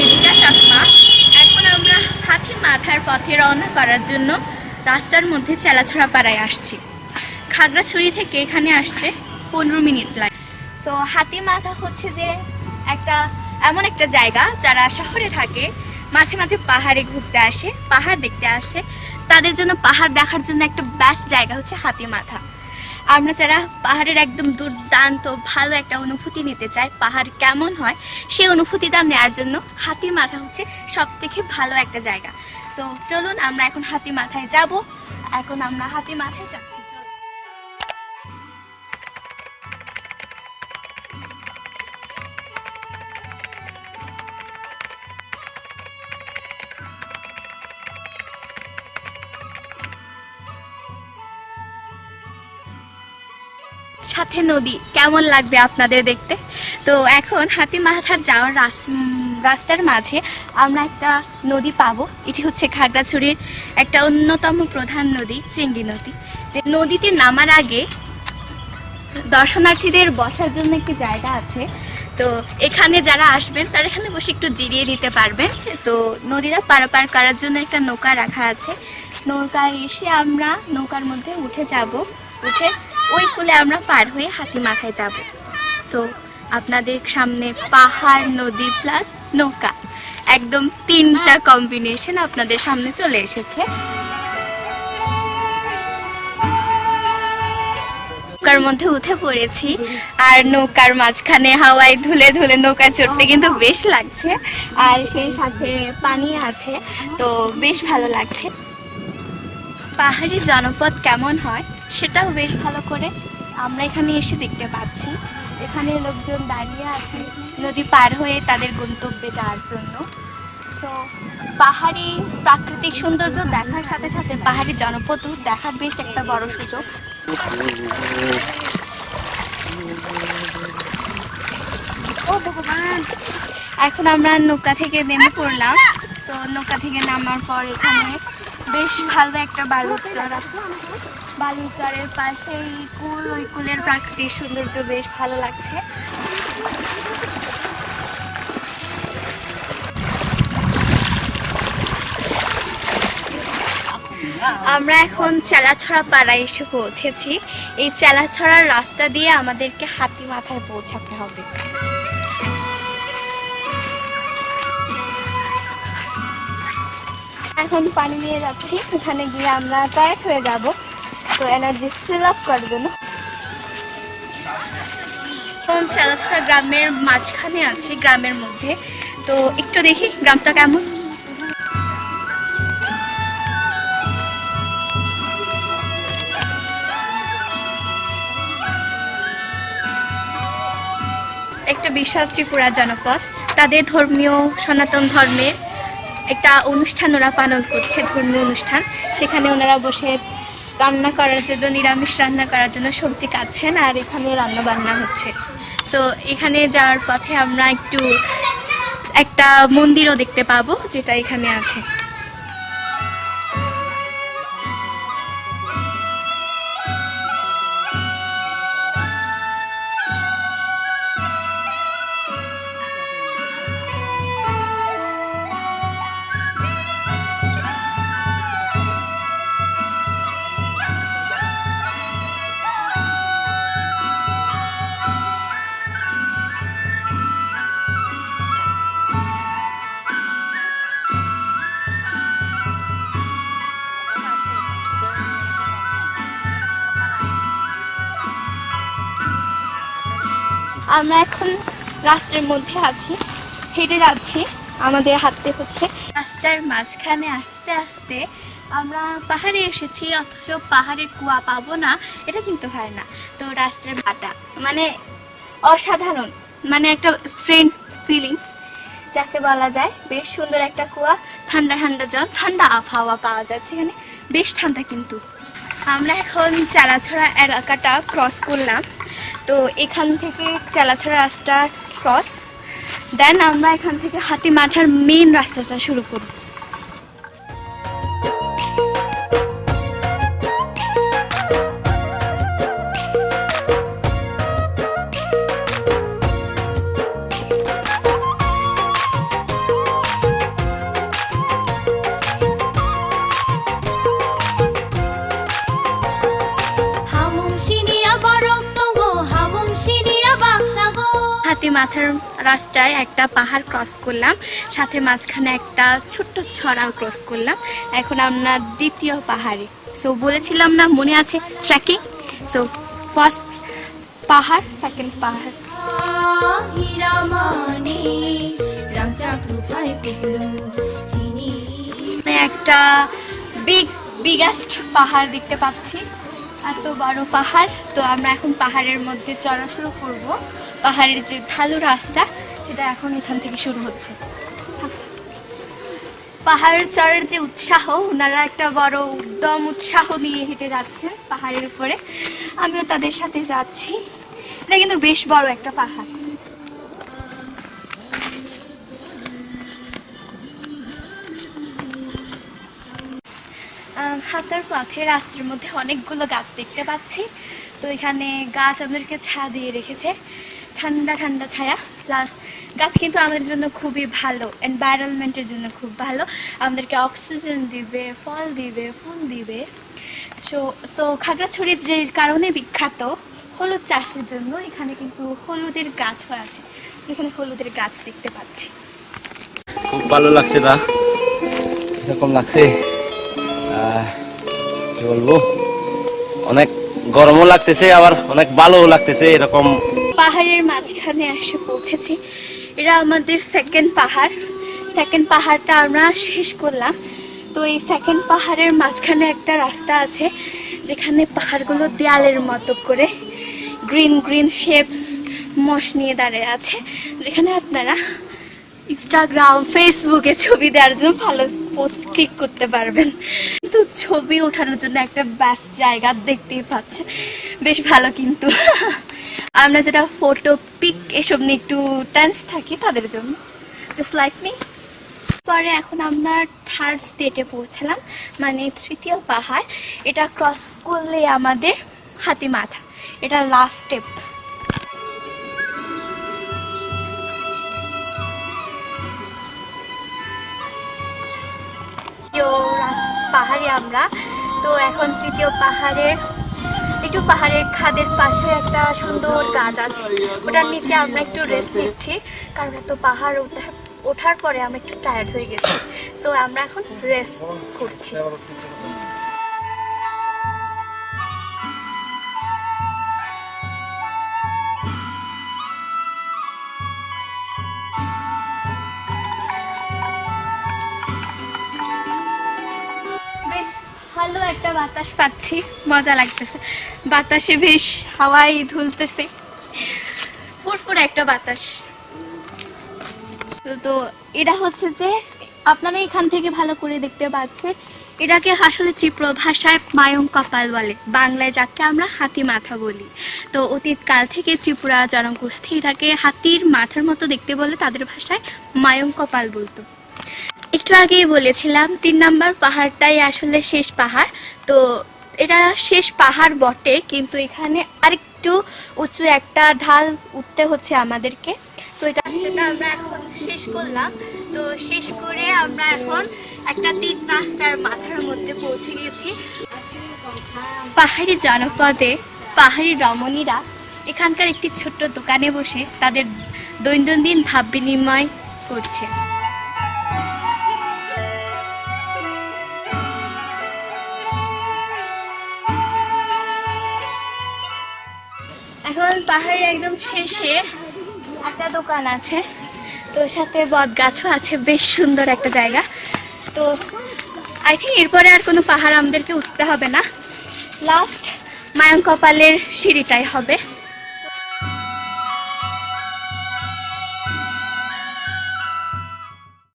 রিদিকা চাকমা। এখন আমরা হাতি মাথার পথে রওনা করার জন্য রাস্তার মধ্যে চেলাছড়া পাড়ায় আসছি। খাগড়াছড়ি থেকে এখানে আসতে পনেরো মিনিট লাগে। সো হাতি মাথা হচ্ছে যে একটা এমন একটা জায়গা যারা শহরে থাকে, মাঝে মাঝে পাহাড়ে ঘুরতে আসে, পাহাড় দেখতে আসে। তাদের জন্য পাহাড় দেখার জন্য একটা বেস্ট জায়গা হচ্ছে হাতি মাথা। আমরা যারা পাহাড়ের একদম দুর্দান্ত, ভালো একটা অনুভূতি নিতে চাই, পাহাড় কেমন হয়, সেই অনুভূতিটা নেওয়ার জন্য হাতি মাথা হচ্ছে সব থেকে ভালো একটা জায়গা। তো চলুন আমরা এখন হাতি মাথায় যাব। এখন আমরা হাতি মাথায় যাচ্ছি সাথে নদী, কেমন লাগবে আপনাদের দেখতে? তো এখন হাতি মাথার যাওয়ার রাস- রাস্তার মাঝে আমরা একটা নদী পাবো। এটি হচ্ছে খাগড়াছড়ির একটা অন্যতম প্রধান নদী, চিংড়ি নদী। যে নদীতে নামার আগে দর্শনার্থীদের বসার জন্য একটি জায়গা আছে। তো এখানে যারা আসবেন, তারা এখানে বসে একটু জিরিয়ে দিতে পারবেন। তো নদীটা পারাপার করার জন্য একটা নৌকা রাখা আছে। নৌকায় এসে আমরা নৌকার মধ্যে উঠে যাব। উঠে ওই কুলে আমরা পার হয়ে হাতি মাথায় যাব। সো আপনাদের সামনে পাহাড়, নদী প্লাস নৌকা, একদম তিনটা কম্বিনেশন আপনাদের সামনে চলে এসেছে। নৌকার মধ্যে উঠে পড়েছি আর নৌকার মাঝখানে হাওয়ায় ধুলে ধুলে নৌকা চড়তে কিন্তু বেশ লাগছে আর সেই সাথে পানি আছে, তো বেশ ভালো লাগছে। পাহাড়ি জনপদ কেমন হয়? সেটাও বেশ ভালো করে আমরা এখানে এসে দেখতে পাচ্ছি। এখানে লোকজন দাঁড়িয়ে আছে, নদী পার হয়ে তাদের গন্তব্যে যাওয়ার জন্য। তো পাহাড়ি প্রাকৃতিক সৌন্দর্য দেখার সাথে সাথে পাহাড়ি জনপদও দেখার বেশ একটা বড় সুযোগ। ও ভগবান! এখন আমরা নৌকা থেকে নেমে পড়লাম। তো নৌকা থেকে নামার পর এখানে বেশ ভালো একটা বালুচরা বালুচরের পাশে কুল, ওই কুলের প্রাকৃতিক সৌন্দর্য বেশ ভালো লাগছে। আমরা এখন চেলাছড়া পাড়ায় এসে পৌঁছেছি। এই চেলাছড়ার রাস্তা দিয়ে আমাদেরকে হাতি মাথায় পৌঁছাতে হবে। এখন পানি নিয়ে যাচ্ছি। ওখানে গিয়ে আমরা টায়ার্ড হয়ে যাব। তো এনার্জি আপ করার জন্য। এখন চেলাছড়া গ্রামের মাঝখানে আছি, গ্রামের মধ্যে। তো একটু দেখি গ্রামটা কেমন। একটা বিশাল ত্রিপুরা জনপদ, তাদের ধর্মীয় সনাতন ধর্মের একটা অনুষ্ঠান ওরা পালন করছে, ধর্মীয় অনুষ্ঠান। সেখানে ওনারা বসে রান্না করার জন্য, নিরামিষ রান্না করার জন্য সবজি কাটছেন আর এখানে রান্না বান্না হচ্ছে। তো এখানে যাওয়ার পথে আমরা একটু একটা মন্দিরও দেখতে পাবো যেটা এখানে আছে। আমরা এখন রাস্তার মধ্যে আছি, হেঁটে যাচ্ছি, আমাদের হাঁটতে হচ্ছে। রাস্তার মাঝখানে আস্তে আস্তে আমরা পাহাড়ে এসেছি, অথচ পাহাড়ের কুয়া পাবো না, এটা কিন্তু হয় না। তো রাস্তার বাটা মানে অসাধারণ মানে একটা স্ট্রেন ফিলিংস যাকে বলা যায় বেশ সুন্দর একটা কুয়া, ঠান্ডা ঠান্ডা জল, ঠান্ডা আবহাওয়া পাওয়া যাচ্ছে এখানে, বেশ ঠান্ডা কিন্তু। আমরা এখন চালাছড়া এলাকাটা ক্রস করলাম। তো এখান থেকে চালাছড়া রাস্তা ক্রস দেন আমরা এখান থেকে হাতিমাঠার মেন রাস্তাটা শুরু করব। মাথার রাস্তায় একটা পাহাড় ক্রস করলাম, সাথে মাঝখানে একটা ছোট্ট ছড়াও ক্রস করলাম। এখন আমরা দ্বিতীয় পাহাড়ে। সো বলেছিলাম না, মনে আছে? ট্রেকিং সো ফার্স্ট পাহাড় সেকেন্ড পাহাড়। একটা বিগ বিগেস্ট পাহাড় দেখতে পাচ্ছি। এত বড় পাহাড়। তো আমরা এখন পাহাড়ের মধ্যে চড়া শুরু করব। পাহাড়ের যে ঢালু রাস্তা, সেটা এখন এখান থেকে শুরু হচ্ছে। পাহাড় চড়ার যে উৎসাহ ওনারা একটা বড় উদ্যম উৎসাহ নিয়ে হেঁটে যাচ্ছেন পাহাড়ের উপরে। আমিও তাদের সাথে যাচ্ছি। এটা কিন্তু বেশ বড় একটা পাহাড়। হাতার পথে রাস্তার মধ্যে অনেকগুলো গাছ দেখতে পাচ্ছি। তো এখানে গাছ আমাদেরকে ছায়া দিয়ে রেখেছে। ঠান্ডা ঠান্ডা ছায়া। প্লাস গাছ কিন্তু আমাদের জন্য খুবই ভালো। এনভায়রনমেন্টের জন্য খুব ভালো। আমাদেরকে অক্সিজেন দিবে, ফল দিবে, ফুল দিবে। সো সো খাগড়াছড়ির যে কারণে বিখ্যাত, হলুদ চাষের জন্য এখানে কিন্তু হলুদের গাছ আছে। এখানে হলুদের গাছ দেখতে পাচ্ছি। খুব ভালো লাগছে দা এরকম লাগছে? কি বলব? অনেক গরমও লাগতেছে, আবার অনেক ভালোও লাগতেছে, এরকম। পাহাড়ের মাঝখানে এসে পৌঁছেছি। এটা আমাদের সেকেন্ড পাহাড়। সেকেন্ড পাহাড়টা আমরা শেষ করলাম। তো এই সেকেন্ড পাহাড়ের মাঝখানে একটা রাস্তা আছে, যেখানে পাহাড়গুলো দেয়ালের মতো করে গ্রিন গ্রিন শেপ মশ নিয়ে দাঁড়িয়ে আছে। যেখানে আপনারা ইনস্টাগ্রাম ফেসবুকে ছবি দেওয়ার জন্য ভালো পোস্ট ক্লিক করতে পারবেন। কিন্তু ছবি ওঠানোর জন্য একটা বেস্ট জায়গা দেখতেই পাচ্ছে বেশ ভালো কিন্তু। আমরা যেটা ফটো পিক এসব নিয়ে একটু টেন্স থাকি তাদের জন্য। জাস্ট লাইক মি পরে এখন আমরা থার্ড স্টেটে পৌঁছালাম মানে তৃতীয় পাহাড়। এটা ক্রস করলে আমাদের হাতি মাথা। এটা লাস্ট স্টেপ তৃতীয় রাস- পাহাড়ে আমরা। তো এখন তৃতীয় পাহাড়ের, একটু পাহাড়ের খাদের পাশে একটা সুন্দর গাছ আছে। ওটার নিচে আমরা একটু রেস্ট নিচ্ছি, কারণ তো পাহাড় ওঠার ওঠার পরে আমরা একটু টায়ার্ড হয়ে গেছি। সো আমরা এখন রেস্ট করছি। ভালো একটা বাতাস পাচ্ছি। মজা লাগতেছে। বাতাসে বেশ হাওয়াই ধুলতেছে। ফুরফুর একটা বাতাস। তো- এটা হচ্ছে যে আপনারা এখান থেকে ভালো করে দেখতে পাচ্ছেন। এটাকে আসলে ত্রিপুর ভাষায় মায়ং কপাল বলে। বাংলায় যাকে আমরা হাতি মাথা বলি। তো অতীতকাল থেকে ত্রিপুরা জনগোষ্ঠী এটাকে হাতির মাথার মতো দেখতে বলে তাদের ভাষায় মায়ং কপাল বলতো। একটু আগেই বলেছিলাম, তিন নাম্বার পাহাড়টাই আসলে শেষ পাহাড়। তো এটা শেষ পাহাড় বটে, কিন্তু এখানে আরেকটু উঁচু একটা ঢাল উঠতে হচ্ছে আমাদেরকে। তো এটা আমরা এখন শেষ করলাম। তো শেষ করে আমরা এখন একটা তিন রাস্তার মাথার মধ্যে পৌঁছে গেছি। পাহাড়ি জনপদে পাহাড়ি রমণীরা এখানকার একটি ছোট্ট দোকানে বসে তাদের দৈনন্দিন ভাব বিনিময় করছে। পাহাড়ের একদম শেষে একটা দোকান আছে। তো সাথে বট গাছও আছে, বেশ সুন্দর একটা জায়গা। তো আই থিঙ্ক এরপরে আর কোনো পাহাড় আমাদেরকে উঠতে হবে না। লাস্ট মায়ং কপালের সিঁড়িটাই হবে।